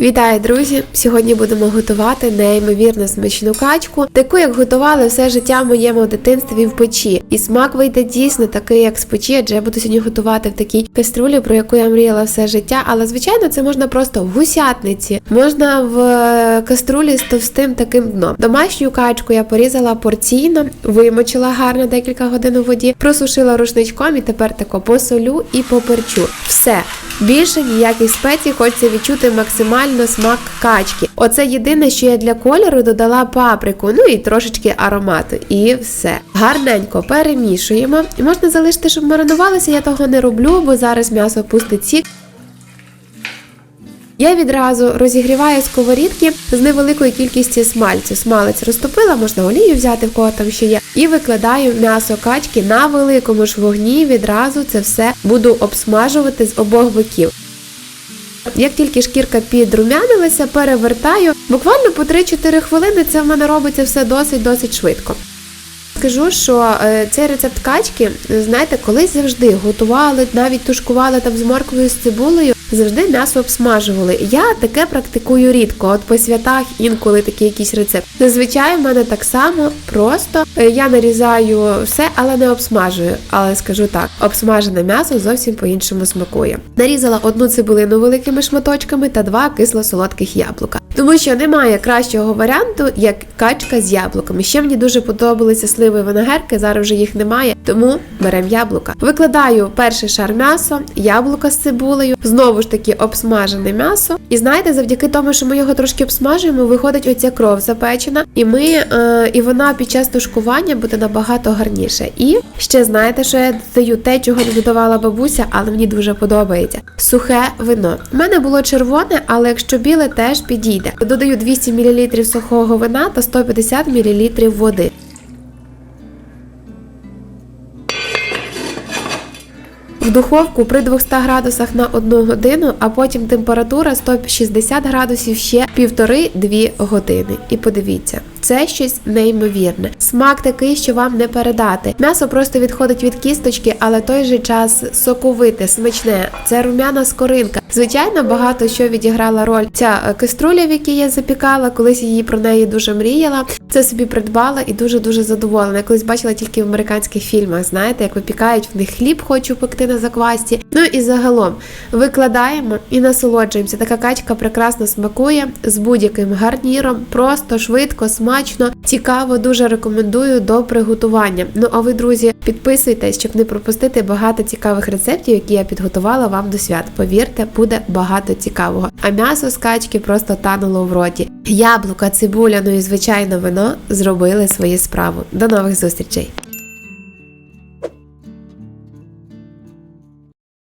Вітаю, друзі! Сьогодні будемо готувати неймовірно смачну качку, таку як готували все життя в моєму дитинстві в печі. І смак вийде дійсно такий, як з печі, адже я буду сьогодні готувати в такій каструлі, про яку я мріяла все життя. Але звичайно, це можна просто в гусятниці, можна в е, каструлі з товстим таким дном. Домашню качку я порізала порційно, вимочила гарно декілька годин у воді, просушила рушничком і тепер тако посолю і поперчу. Все. Більше ніяких спецій, хочеться відчути максимально смак качки. Оце єдине, що я для кольору додала паприку, ну і трошечки аромату. І все. Гарненько перемішуємо. І можна залишити, щоб маринувалося, я того не роблю, бо зараз м'ясо пустить сік. Я відразу розігріваю сковорідки з невеликою кількістю смальцю. Смалець розтопила, можна олію взяти, в кого там ще є. І викладаю м'ясо качки на великому ж вогні. Відразу це все буду обсмажувати з обох боків. Як тільки шкірка підрумянилася, перевертаю. Буквально по 3-4 хвилини це в мене робиться все досить-досить швидко. Скажу, що е, цей рецепт качки, знаєте, колись завжди готували, навіть тушкували там з морквою з цибулею, завжди м'ясо обсмажували. Я таке практикую рідко. От по святах інколи такий якийсь рецепт. Зазвичай в мене так само просто е, я нарізаю все, але не обсмажую. Але скажу так, обсмажене м'ясо зовсім по-іншому смакує. Нарізала одну цибулину великими шматочками та два кисло-солодких яблука. Тому що немає кращого варіанту, як качка з яблуками. Ще мені дуже подобалися сливи і зараз вже їх немає, тому беремо яблука. Викладаю перший шар м'яса, яблука з цибулею, знову ж таки обсмажене м'ясо. І знаєте, завдяки тому, що ми його трошки обсмажуємо, виходить оця кров запечена, і ми е, і вона під час тушкування буде набагато гарніше. І ще знаєте, що я додаю те, чого не додавала бабуся, але мені дуже подобається. Сухе вино. У мене було червоне, але якщо біле, теж підійде. Додаю 200 мл сухого вина та 150 мл води. В духовку при 200 градусах на 1 годину, а потім температура 160 градусів ще 1,5-2 години. І подивіться, це щось неймовірне. Смак такий, що вам не передати. М'ясо просто відходить від кісточки, але той же час соковите, смачне. Це рум'яна скоринка. Звичайно, багато що відіграла роль ця е, каструля, в якій я запікала, колись її про неї дуже мріяла. Це собі придбала і дуже дуже задоволена. Я колись бачила тільки в американських фільмах. Знаєте, як випікають в них хліб, хочу пекти на заквасті. Ну і загалом викладаємо і насолоджуємося. Така качка прекрасно смакує з будь-яким гарніром, просто швидко, смачно, цікаво. Дуже рекомендую до приготування. Ну а ви, друзі, підписуйтесь, щоб не пропустити багато цікавих рецептів, які я підготувала вам до свят. Повірте, буде багато цікавого. А м'ясо з качки просто тануло в роті. Яблука, цибуля, ну і звичайно вино зробили свою справу. До нових зустрічей!